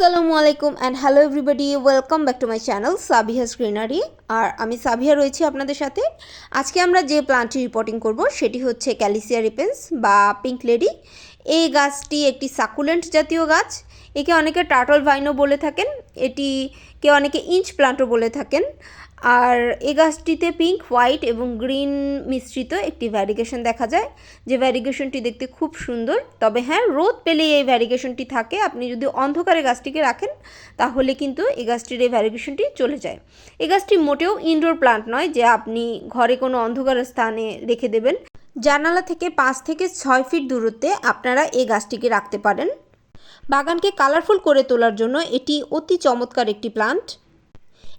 আসসালামু আলাইকুম and hello everybody welcome back to my channel Sabiha স্ক্রিনারি আর আমি সাবিহা রয়েছি আপনাদের সাথে। আজকে আমরা যে প্লান্টটি রিপোর্টিং করব, সেটি হচ্ছে ক্যালিসিয়া রিপেন্স বা পিঙ্ক লেডি এই গাছটি একটি সাকুলেন্ট জাতীয় গাছ। একে অনেকে টার্টল ভাইনও বলে থাকেন এটি কে অনেকে ইঞ্চ প্লান্টও বলে থাকেন। আর এই গাছটিতে পিঙ্ক হোয়াইট এবং গ্রিন মিশ্রিত একটি ভ্যারিগেশন দেখা যায়। যে ভ্যারিগেশনটি দেখতে খুব সুন্দর, তবে হ্যাঁ রোদ পেলে এই ভ্যারিগেশনটি থাকে। আপনি যদি অন্ধকারে গাছটিকে রাখেন, তাহলে কিন্তু এই গাছটির এই ভ্যারিগেশনটি চলে যায়। এই গাছটি মোটেও ইনডোর প্লান্ট নয়, যে আপনি ঘরে কোনো অন্ধকার স্থানে রেখে দেবেন। জানালা থেকে পাঁচ থেকে ছয় ফিট দূরত্বে আপনারা এই গাছটিকে রাখতে পারেন। বাগানকে কালারফুল করে তোলার জন্য এটি অতি চমৎকার একটি প্লান্ট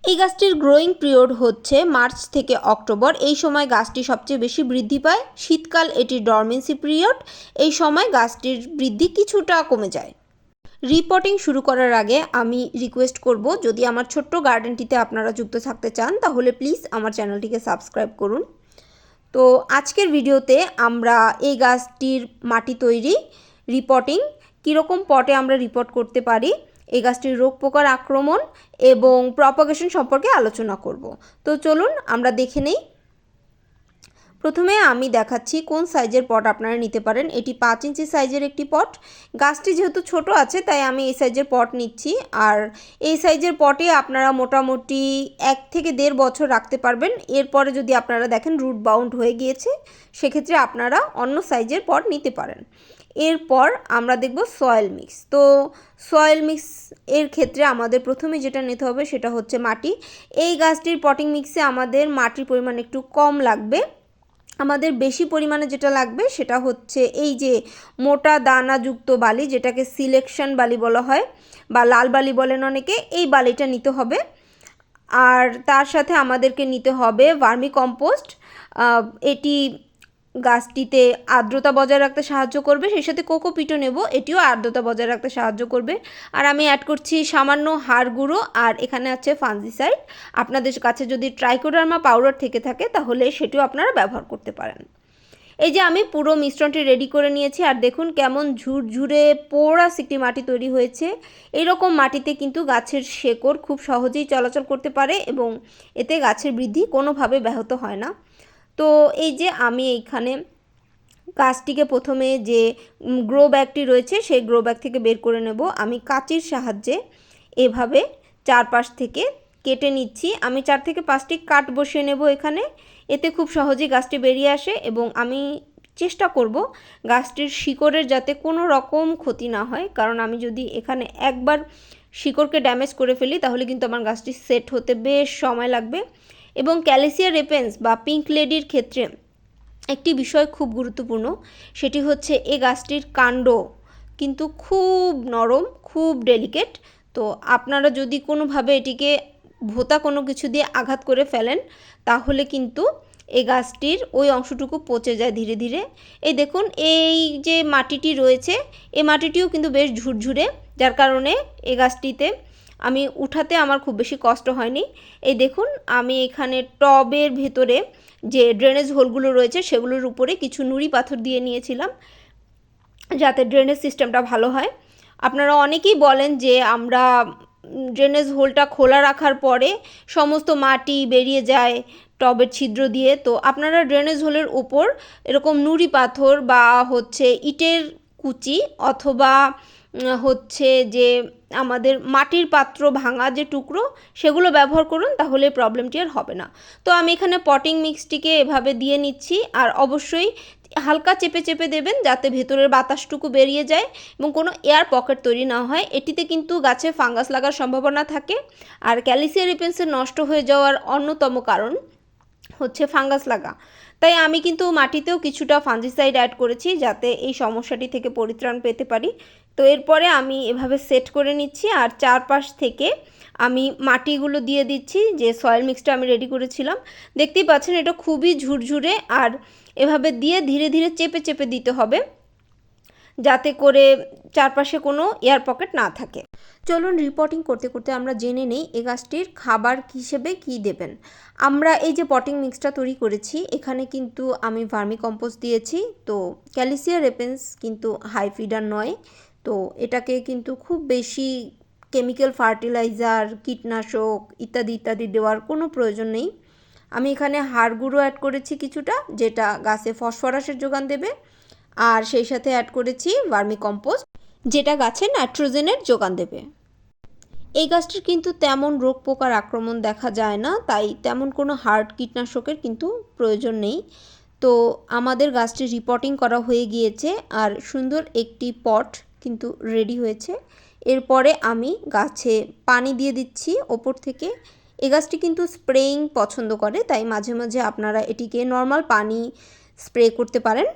এই গাছটির গ্রোয়িং পিরিয়ড হচ্ছে মার্চ থেকে অক্টোবর। এই সময় গাছটি সবচেয়ে বেশি বৃদ্ধি পায়। শীতকাল এটির ডরমেন্সি পিরিয়ড এই সময় গাছটির বৃদ্ধি কিছুটা কমে যায়। রিপোর্টিং শুরু করার আগে আমি রিকোয়েস্ট করব, যদি আমার ছোট্ট গার্ডেনটিতে আপনারা যুক্ত থাকতে চান, তাহলে প্লিজ আমার চ্যানেলটিকে সাবস্ক্রাইব করুন। তো আজকের ভিডিওতে আমরা এই গাছটির মাটি তৈরি রিপোর্টিং কীরকম পটে আমরা রিপোর্ট করতে পারি এই গাছটির রোগ পোকার আক্রমণ এবং প্রপাগেশন সম্পর্কে আলোচনা করব। তো চলুন আমরা দেখে নেই। প্রথমে আমি দেখাচ্ছি কোন সাইজের পট আপনারা নিতে পারেন। এটি পাঁচ ইঞ্চি সাইজের একটি পট। গাছটি যেহেতু ছোট আছে, তাই আমি এই সাইজের পট নিচ্ছি। আর এই সাইজের পটে আপনারা মোটামুটি এক থেকে দেড় বছর রাখতে পারবেন। এরপরে যদি আপনারা দেখেন রুট বাউন্ড হয়ে গিয়েছে, সেক্ষেত্রে আপনারা অন্য সাইজের পট নিতে পারেন। এরপর আমরা দেখব সয়েল মিক্স তো সয়েল মিক্স এর ক্ষেত্রে আমাদের প্রথমে যেটা নিতে হবে সেটা হচ্ছে মাটি। এই গাছটির পটিং মিক্সে আমাদের মাটির পরিমাণ একটু কম লাগবে। আমাদের বেশি পরিমাণে যেটা লাগবে সেটা হচ্ছে এই যে মোটা দানাযুক্ত বালি, যেটাকে সিলেকশন বালি বলা হয়, বা লাল বালি বলেন অনেকে, এই বালিটা নিতে হবে। আর তার সাথে আমাদেরকে নিতে হবে ভার্মি কম্পোস্ট এটি গাছটিতে আর্দ্রতা বজায় রাখতে সাহায্য করবে, সেই সাথে কোকোপিটও নেব, এটিও আর্দ্রতা বজায় রাখতে সাহায্য করবে। আর আমি অ্যাড করছি সামান্য হাড় গুঁড়ো আর এখানে আছে ফানজিসাইড আপনাদের কাছে যদি ট্রাইকোডার্মা পাউডার থেকে থাকে, তাহলে সেটিও আপনারা ব্যবহার করতে পারেন। এই যে আমি পুরো মিশ্রণটি রেডি করে নিয়েছি, আর দেখুন কেমন ঝুরঝুরে পোড়াস একটি মাটি তৈরি হয়েছে। এরকম মাটিতে কিন্তু গাছের শেকড় খুব সহজেই চলাচল করতে পারে এবং এতে গাছের বৃদ্ধি কোনোভাবে ব্যাহত হয় না। তো এই যে আমি এইখানে গাছটিকে প্রথমে যে গ্রো ব্যাগটি রয়েছে সেই গ্রো ব্যাগ থেকে বের করে নেব। আমি কাঁচির সাহায্যে এভাবে চারপাশ থেকে কেটে নিচ্ছি। আমি চার থেকে পাঁচটি কাট বসিয়ে নেব এখানে। এতে খুব সহজেই গাছটি বেরিয়ে আসে এবং আমি চেষ্টা করব গাছটির শিকড়ের যাতে কোনো রকম ক্ষতি না হয়। কারণ আমি যদি এখানে একবার শিকড়কে ড্যামেজ করে ফেলি তাহলে কিন্তু আমার গাছটি সেট হতে বেশ সময় লাগবে। এবং ক্যালিসিয়া রেপেন্স বা পিঙ্ক লেডির ক্ষেত্রে একটি বিষয় খুব গুরুত্বপূর্ণ, সেটি হচ্ছে এ গাছটির কাণ্ড। কিন্তু খুব নরম, খুব ডেলিকেট তো আপনারা যদি কোনোভাবে এটিকে ভোতা কোনো কিছু দিয়ে আঘাত করে ফেলেন, তাহলে কিন্তু এই গাছটির ওই অংশটুকু পচে যায় ধীরে ধীরে। এই দেখুন, এই যে মাটিটি রয়েছে এই মাটিটিও কিন্তু বেশ ঝুরঝুরে, যার কারণে এই গাছটিতে আমি উঠাতে আমার খুব বেশি কষ্ট হয়নি। এই দেখুন, আমি এখানে টবের ভেতরে যে ড্রেনেজ হোলগুলো রয়েছে, সেগুলোর উপরে কিছু নুড়ি পাথর দিয়ে নিয়েছিলাম, যাতে ড্রেনেজ সিস্টেমটা ভালো হয়। আপনারা অনেকেই বলেন যে আমরা ড্রেনেজ হোলটা খোলা রাখার পরে সমস্ত মাটি বেরিয়ে যায় টবের ছিদ্র দিয়ে। তো আপনারা ড্রেনেজ হোলের উপর এরকম নুড়ি পাথর বা হচ্ছে ইটের কুচি অথবা হচ্ছে যে আমাদের মাটির পাত্র ভাঙা যে টুকরো, সেগুলো ব্যবহার করুন, তাহলে প্রবলেমটি আর হবে না। তো আমি এখানে পটিং মিক্সটিকে এভাবে দিয়ে নিচ্ছি, আর অবশ্যই হালকা চেপে চেপে দেবেন, যাতে ভেতরের বাতাসটুকু বেরিয়ে যায় এবং কোনো এয়ার পকেট তৈরি না হয়। এটিতে কিন্তু গাছে ফাঙ্গাস লাগার সম্ভাবনা থাকে, আর ক্যালিসিয়া রিপেন্সের নষ্ট হয়ে যাওয়ার অন্যতম কারণ হচ্ছে ফাঙ্গাস লাগা। তাই আমি কিন্তু মাটিতেও কিছুটা ফাঞ্জিসাইড অ্যাড করেছি, যাতে এই সমস্যাটি থেকে পরিত্রাণ পেতে পারি। তো এরপরে আমি এভাবে সেট করে নিচ্ছি আর চারপাশ থেকে আমি মাটিগুলো দিয়ে দিচ্ছি, যে সয়েল মিক্সটা আমি রেডি করেছিলাম। দেখতেই পাচ্ছেন এটা খুবই ঝুরঝুরে আর এভাবে দিয়ে ধীরে ধীরে চেপে চেপে দিতে হবে, যাতে করে চারপাশে কোনো এয়ার পকেট না থাকে। চলুন রিপোর্টিং করতে করতে আমরা জেনে নেই এ গাছটির খাবার হিসেবে কি দেবেন। আমরা এই যে পটিং মিক্সটা তৈরি করেছি, এখানে কিন্তু আমি ভার্মি কম্পোস্ট দিয়েছি, তো ক্যালিসিয়া রেপেন্স কিন্তু হাই ফিডার নয়। তো এটাকে কিন্তু খুব বেশি কেমিক্যাল ফার্টিলাইজার কীটনাশক ইত্যাদি ইত্যাদি দেওয়ার কোনো প্রয়োজন নেই। আমি এখানে হাড় গুঁড়ো অ্যাড করেছি কিছুটা, যেটা গাছে ফসফরাসের যোগান দেবে। আর সেই সাথে অ্যাড করেছি ভার্মি কম্পোস্ট যেটা গাছে নাইট্রোজেনের যোগান দেবে। এই গাছটির কিন্তু তেমন রোগ পোকার আক্রমণ দেখা যায় না, তাই তেমন কোনো হার্ড কীটনাশকের কিন্তু প্রয়োজন নেই। তো আমাদের গাছটি রিপোর্টিং করা হয়ে গিয়েছে, আর সুন্দর একটি পট কিন্তু রেডি হয়েছে। এরপরে আমি গাছে পানি দিয়ে দিচ্ছি ওপর থেকে। এ গাছটি কিন্তু স্প্রেইং পছন্দ করে, তাই মাঝে মাঝে আপনারা এটিকে নর্মাল পানি স্প্রে করতে পারেন।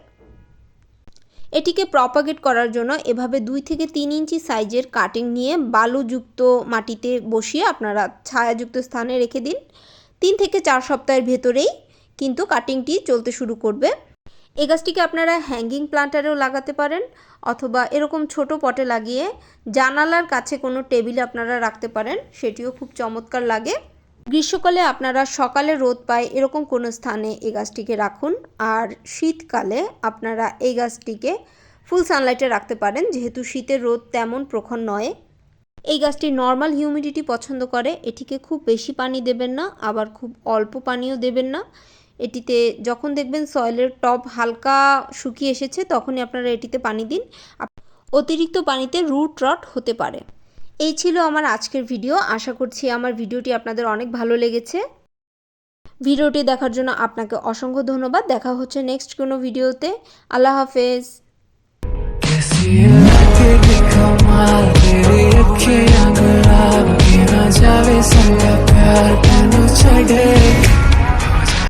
এটিকে প্রপাগেট করার জন্য এভাবে দুই থেকে তিন ইঞ্চি সাইজের কাটিং নিয়ে বালুযুক্ত মাটিতে বসিয়ে আপনারা ছায়াযুক্ত স্থানে রেখে দিন। তিন থেকে চার সপ্তাহের ভেতরেই কিন্তু কাটিংটি চলতে শুরু করবে। এই গাছটিকে আপনারা হ্যাঙ্গিং প্লান্টারেও লাগাতে পারেন অথবা এরকম ছোট পটে লাগিয়ে জানালার কাছে কোনো টেবিলে আপনারা রাখতে পারেন, সেটিও খুব চমৎকার লাগে। গ্রীষ্মকালে আপনারা সকালে রোদ পায় এরকম কোনো স্থানে এই গাছটিকে রাখুন। আর শীতকালে আপনারা এই গাছটিকে ফুল সানলাইটে রাখতে পারেন, যেহেতু শীতের রোদ তেমন প্রখর নয়। এই গাছটি নর্মাল হিউমিডিটি পছন্দ করে, এটিকে খুব বেশি পানি দেবেন না, আবার খুব অল্প পানিও দেবেন না। এটিতে যখন দেখবেন সয়েলের টপ হালকা শুকিয়ে এসেছে তখনই আপনারা এটিতে পানি দিন আপ- অতিরিক্ত পানিতে রুট রট হতে পারে এই ছিল আমার আজকের ভিডিও আশা করছি আমার ভিডিওটি আপনাদের অনেক ভালো লেগেছে ভিডিওটি দেখার জন্য আপনাকে অসংখ্য ধন্যবাদ দেখা হচ্ছে নেক্সট কোনো ভিডিওতে আল্লাহ হাফেজ कैसी लगती कमाल तेरी अखियां गुलाब की ना जावे संगा प्यार तेनू छड़े